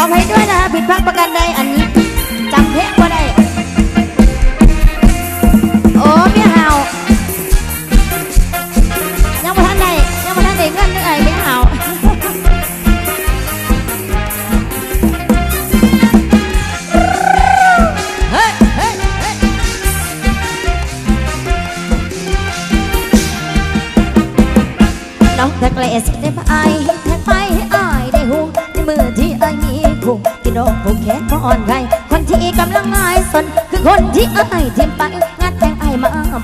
ขอให้ด้วยนะผิดพลาดประการใดอันนี้จำเพลง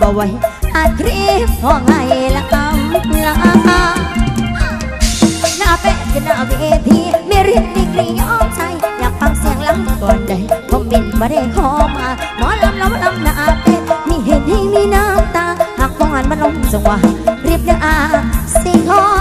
บ่ไหวอาจครีห้องไงละอำลาหน้าเป๊ะจะน้าเวทีไม่รีบนี่กรียอมใจอยากฟังเสียงลัำก่อนใดผมบินมาได้ขอมาหมอลำลำลำหน้าเป๊ะมีเห็นให้มีน้ำตา หากมองหันมาลงสว่างเรียบเนื้อาสิขอ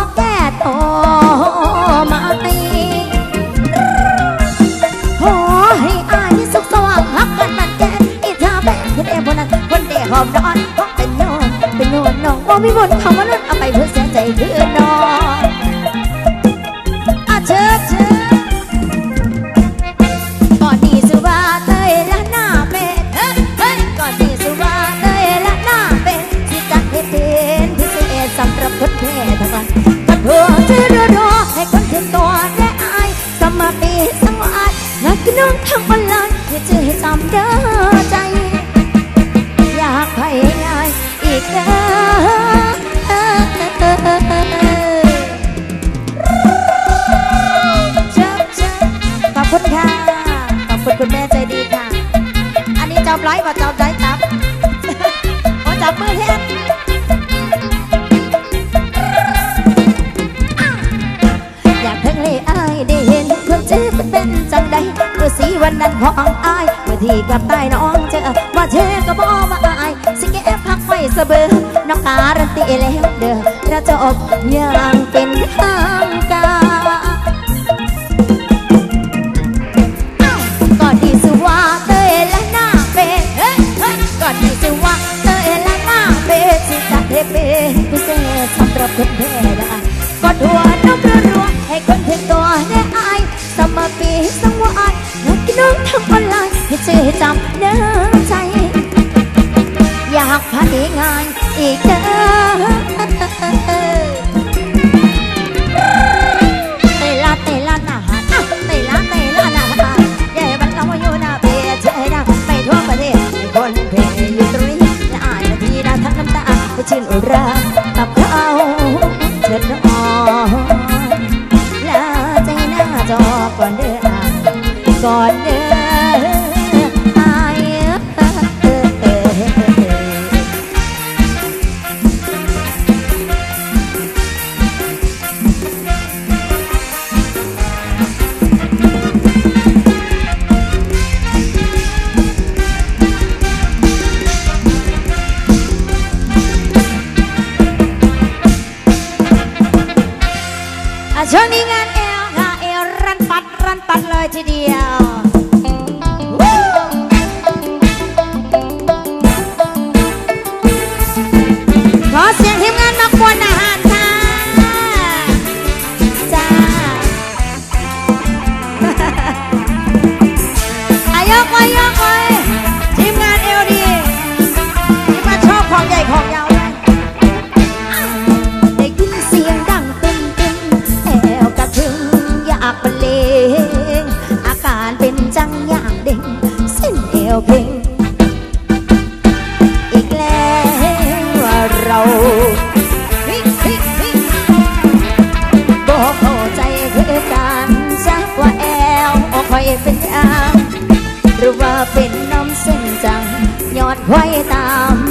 นดันของอายเมื่อที่กับใต้น้องเจอว่าเชก็บอกมาอายสิเก็บพักไว้เสบอน้องการันตีแล้วเด้อถ้าจบยังเป็นทา ได้งานอีกเด้อ 我也到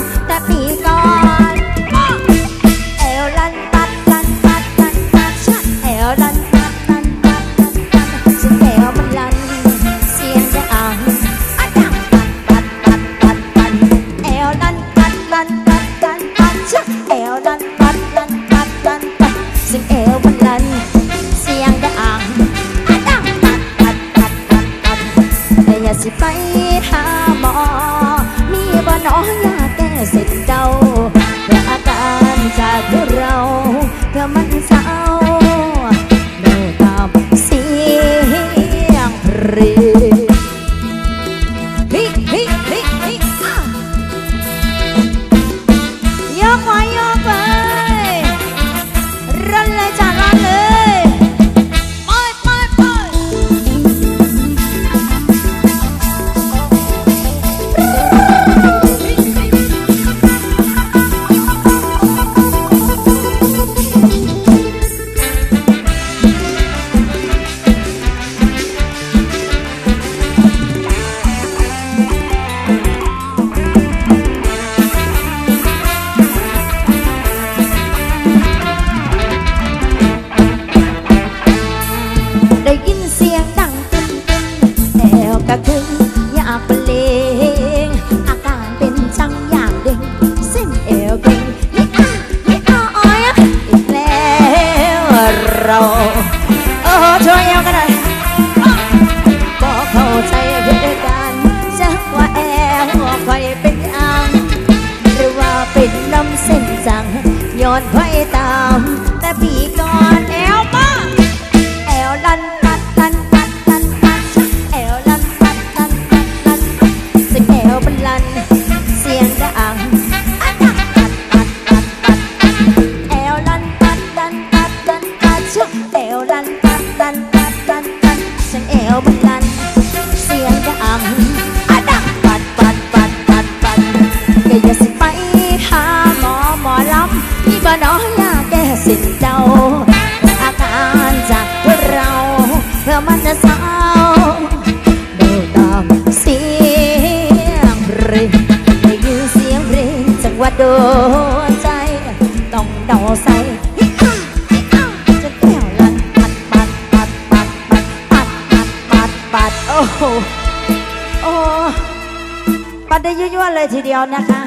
ยทีเดียวนะคะ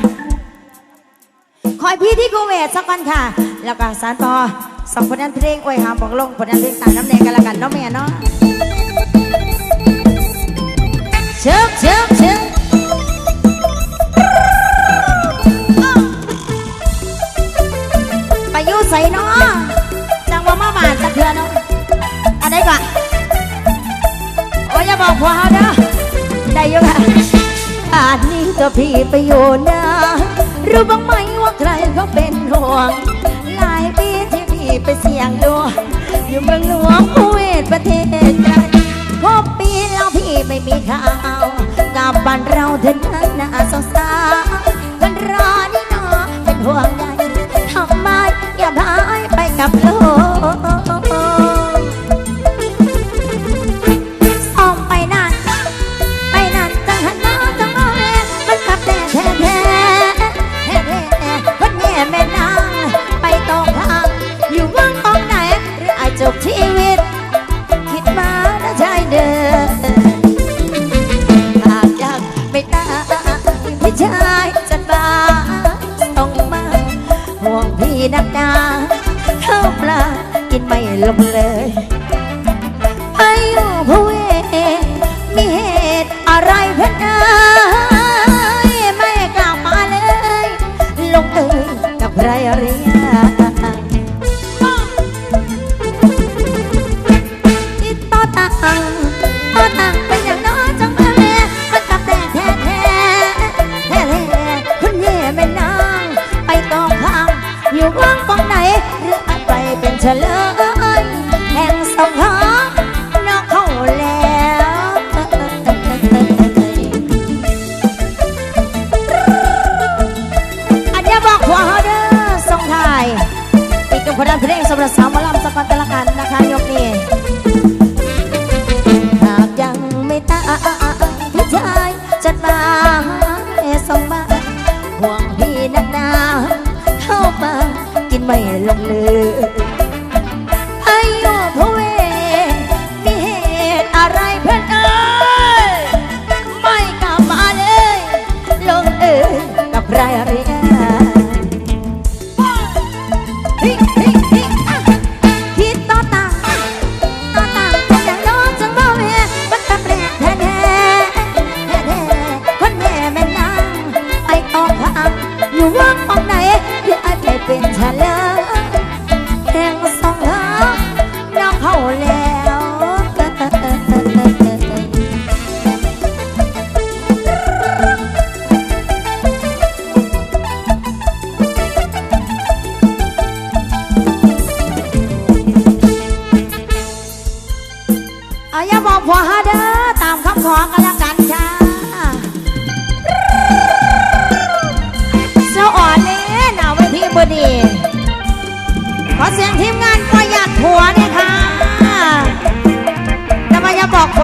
คอยพี่ที่กูเวทสักวันค่ะ แล้วก็สารต่อสองผลงานเพลงอวยหามบอกลงผลงานเพลงต่างน้ำแดงกันละกันน้องเม่เนาะเชิบเชิบเชิบไปยุ่ใส่เนาะจังว่ามาบานจะเถื่อนเนาะอะไรก่อนโอ้ยอย่าบอกผัวเขาเด้อได้ยุ่ค่ะ่านนี้ก็พี่ไปอยู่นะรู้บ้างไหมว่าใครเขาเป็นห่วง หลายปีที่พี่ไปเสี่ยงดวงอยู่เมืองหลวงคูเวตประเทศไทยครบปีแล้วพี่ไม่มีข่าวกับบ้านเราเถิดน้ะสาวสารวคนรอนี่นาเป็นห่วงใยทำไมอย่าพายไปกับโลก กว่างฟังไหนหรืออะไรเป็นเฉลย forrada